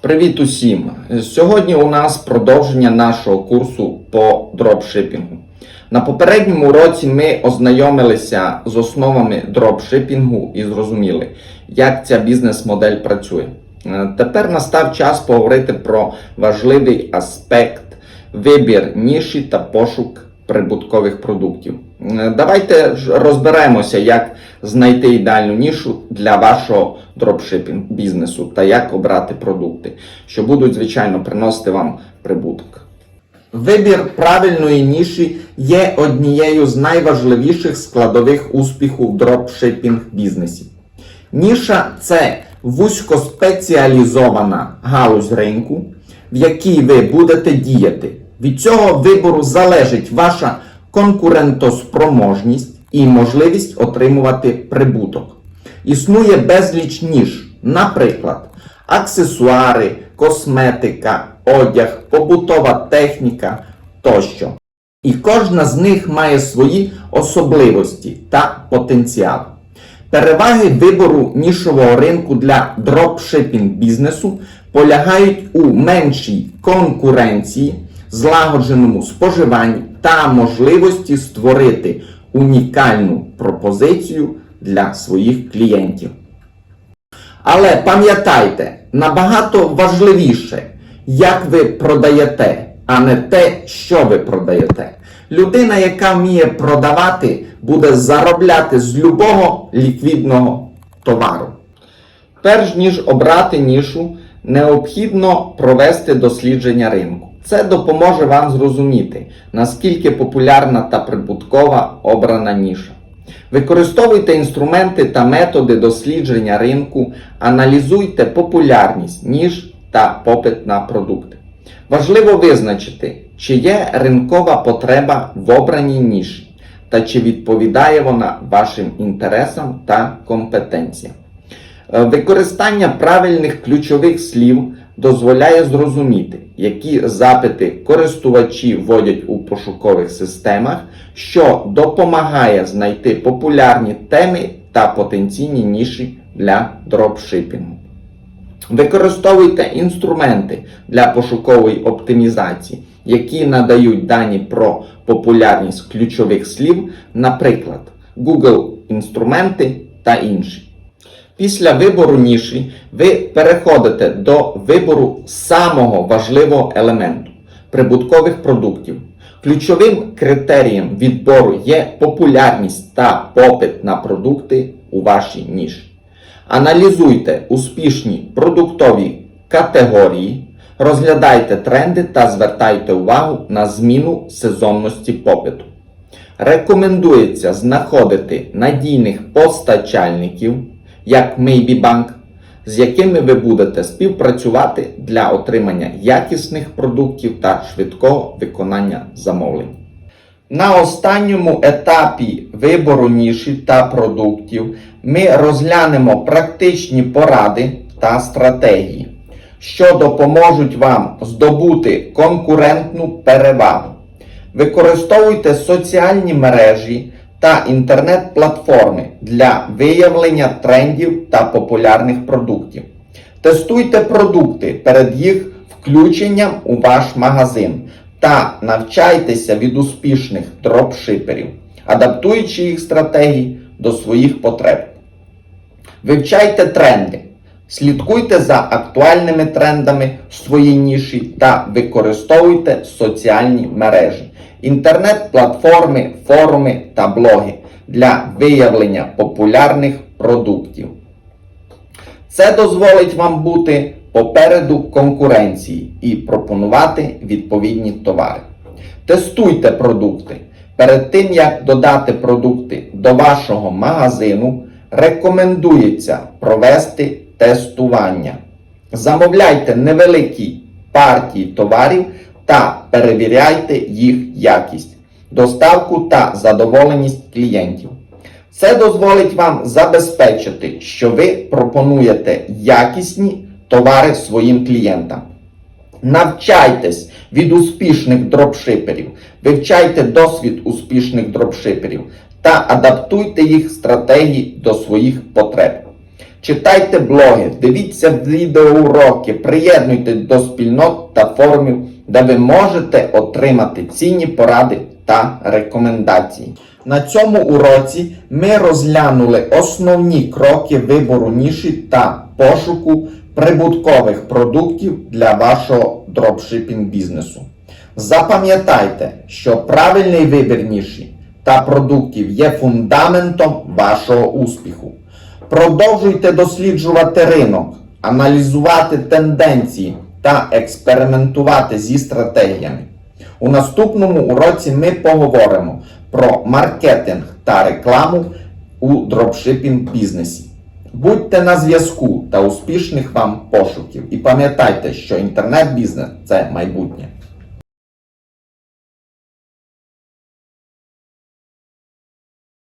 Привіт усім! Сьогодні у нас продовження нашого курсу по дропшипінгу. На попередньому уроці ми ознайомилися з основами дропшипінгу і зрозуміли, як ця бізнес-модель працює. Е, Тепер настав час поговорити про важливий аспект вибір ніші та пошук прибуткових продуктів. Е, Давайте ж розберемося, як знайти ідеальну нішу для вашого дропшипінг бізнесу та як обрати продукти, що будуть, звичайно, приносити вам прибуток. Вибір правильної ніші є однією з найважливіших складових успіху в дропшипінг бізнесі. Ніша це вузькоспеціалізована галузь ринку, в якій ви будете діяти. Від цього вибору залежить ваша конкурентоспроможність і можливість отримувати прибуток. Існує безліч ніж, наприклад, аксесуари, косметика, одяг, побутова техніка тощо. І кожна з них має свої особливості та потенціал. Переваги вибору нішового ринку для дропшипінг бізнесу полягають у меншій конкуренції, злагодженому споживанні та можливості створити унікальну пропозицію для своїх клієнтів. Але пам'ятайте, набагато важливіше, як ви продаєте, а не те, що ви продаєте. Людина, яка вміє продавати, буде заробляти з любого ліквідного товару. Перш ніж обрати нішу, необхідно провести дослідження ринку. Це допоможе вам зрозуміти, наскільки популярна та прибуткова обрана ніша. Використовуйте інструменти та методи дослідження ринку, аналізуйте популярність ніж та попит на продукти. Важливо визначити, чи є ринкова потреба в обраній ніші та чи відповідає вона вашим інтересам та компетенціям. Е, Використання правильних ключових слів дозволяє зрозуміти, які запити користувачі вводять у пошукових системах, що допомагає знайти популярні теми та потенційні ніші для дропшипінгу. Використовуйте інструменти для пошукової оптимізації, які надають дані про популярність ключових слів, наприклад, Google інструменти та інші. Після вибору ніші ви переходите до вибору самого важливого елементу прибуткових продуктів. Ключовим критерієм відбору є популярність та попит на продукти у вашій ніші. Аналізуйте успішні продуктові категорії, розглядайте тренди та звертайте увагу на зміну сезонності попиту. Рекомендується знаходити надійних постачальників, як Maybe з якими ви будете співпрацювати для отримання якісних продуктів та швидкого виконання замовлень. На останньому етапі вибору ніші та продуктів ми розглянемо практичні поради та стратегії, що допоможуть вам здобути конкурентну перевагу. Використовуйте соціальні мережі та інтернет-платформи для виявлення трендів та популярних продуктів. Тестуйте продукти перед їх включенням у ваш магазин та навчайтеся від успішних дропшиперів, адаптуючи їх стратегії до своїх потреб. Вивчайте тренди. Слідкуйте за актуальними трендами в своїй ніші та використовуйте соціальні мережі, інтернет-платформи, форуми та блоги для виявлення популярних продуктів. Це дозволить вам бути попереду конкуренції і пропонувати відповідні товари. Тестуйте продукти. Перед тим, як додати продукти до вашого магазину, рекомендується провести тестування. Замовляйте невеликі партії товарів та перевіряйте їх якість, доставку та задоволеність клієнтів. Це дозволить вам забезпечити, що ви пропонуєте якісні товари своїм клієнтам. Навчайтесь від успішних дропшиперів, вивчайте досвід успішних дропшиперів та адаптуйте їх стратегії до своїх потреб. Читайте блоги, дивіться відеоуроки, приєднуйтесь до спільнот та форумів, де ви можете отримати цінні поради та рекомендації. На цьому уроці ми розглянули основні кроки вибору ніші та пошуку прибуткових продуктів для вашого дропшипінг бізнесу. Запам'ятайте, що правильний вибір ніші та продуктів є фундаментом вашого успіху. Продовжуйте досліджувати ринок, аналізувати тенденції та експериментувати зі стратегіями. У наступному уроці ми поговоримо про маркетинг та рекламу у дропшипінг бізнесі. Будьте на зв'язку та успішних вам пошуків і пам'ятайте, що інтернет-бізнес це майбутнє.